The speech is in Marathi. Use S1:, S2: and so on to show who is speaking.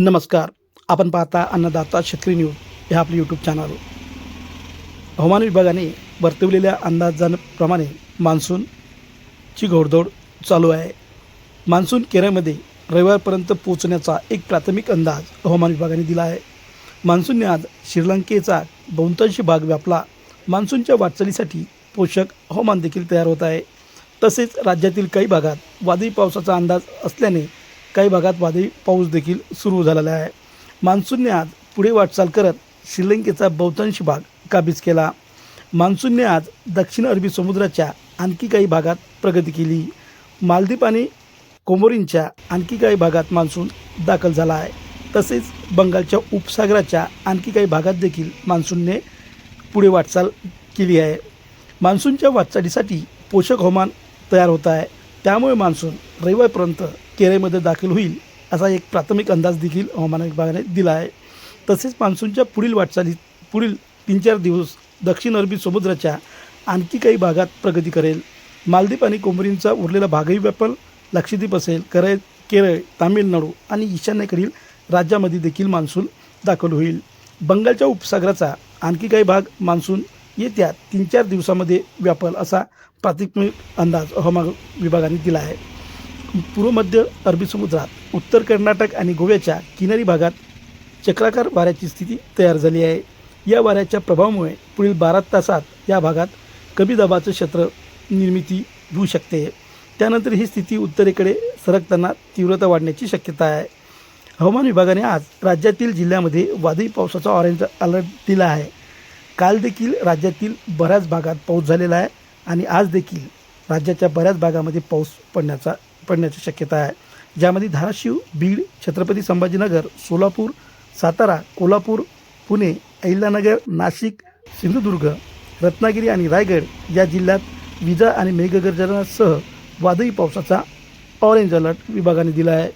S1: नमस्कार. आपण पाहता अन्नदाता शेतकरी न्यूज हे आपले यूट्यूब चॅनल हवामान विभागाने वर्तवलेल्या अंदाजाप्रमाणे मान्सूनची घोडदौड चालू आहे. मान्सून केरळमध्ये रविवारपर्यंत पोहोचण्याचा एक प्राथमिक अंदाज हवामान विभागाने दिला आहे. मान्सूनने आज श्रीलंकेचा बहुतांशी भाग व्यापला. मान्सूनच्या वाटचालीसाठी पोषक हवामान देखील तयार होत आहे. तसेच राज्यातील काही भागात वादळी पावसाचा अंदाज असल्याने काही भागात वादळी पाऊस देखील सुरू झालेला आहे. मान्सूनने आज पुढे वाटचाल करत श्रीलंकेचा बहुतांश भाग काबीज केला. मान्सूनने आज दक्षिण अरबी समुद्राच्या आणखी काही भागात प्रगती केली. मालदीप आणि कोमोरींच्या आणखी काही भागात मान्सून दाखल झाला आहे. तसेच बंगालच्या उपसागराच्या आणखी काही भागात देखील मान्सूनने पुढे वाटचाल केली आहे. मान्सूनच्या वाटचालीसाठी पोषक हवामान तयार होत आहे. त्यामुळे मान्सून रविवारपर्यंत केरळमध्ये दाखल होईल असा एक प्राथमिक अंदाज देखील हवामान विभागाने दिला आहे तसेच मान्सूनच्या पुढील वाटचालीत पुढील तीन चार दिवस दक्षिण अरबी समुद्राच्या आणखी काही भागात प्रगती करेल. मालदीप आणि कोंबरींचा उरलेला भागही व्यापल. लक्षद्वीप असेल करळ केरळ तामिळनाडू आणि ईशान्येकडील राज्यामध्ये देखील मान्सून दाखल होईल. बंगालच्या उपसागराचा आणखी काही भाग मान्सून येत्या तीन चार दिवसामध्ये व्यापल असा प्राथमिक अंदाज हवामान विभागाने दिला आहे पूर्व मध्य अरबी समुद्रात उत्तर कर्नाटक आणि गोव्याच्या किनारी भागात चक्राकार वाऱ्याची स्थिती तयार झाली आहे. या वाऱ्याच्या प्रभावामुळे पुढील बारा तासात या भागात कमी दाबाचं क्षेत्र निर्मिती होऊ शकते. त्यानंतर ही स्थिती उत्तरेकडे सरकताना तीव्रता वाढण्याची शक्यता आहे. हवामान विभागाने आज राज्यातील जिल्ह्यामध्ये वादळी पावसाचा ऑरेंज अलर्ट दिला आहे. काल देखील राज्यातील बऱ्याच भागात पाऊस झालेला आहे आणि आज देखील राज्याच्या बऱ्याच भागामध्ये पाऊस पडण्याचा पडण्याची शक्यता आहे. ज्यामध्ये धाराशिव बीड छत्रपती संभाजीनगर सोलापूर सातारा कोल्हापूर पुणे अहिल्यानगर नाशिक सिंधुदुर्ग रत्नागिरी आणि रायगड या जिल्ह्यात विजा आणि मेघगर्जनासह वादळी पावसाचा ऑरेंज अलर्ट विभागाने दिला आहे.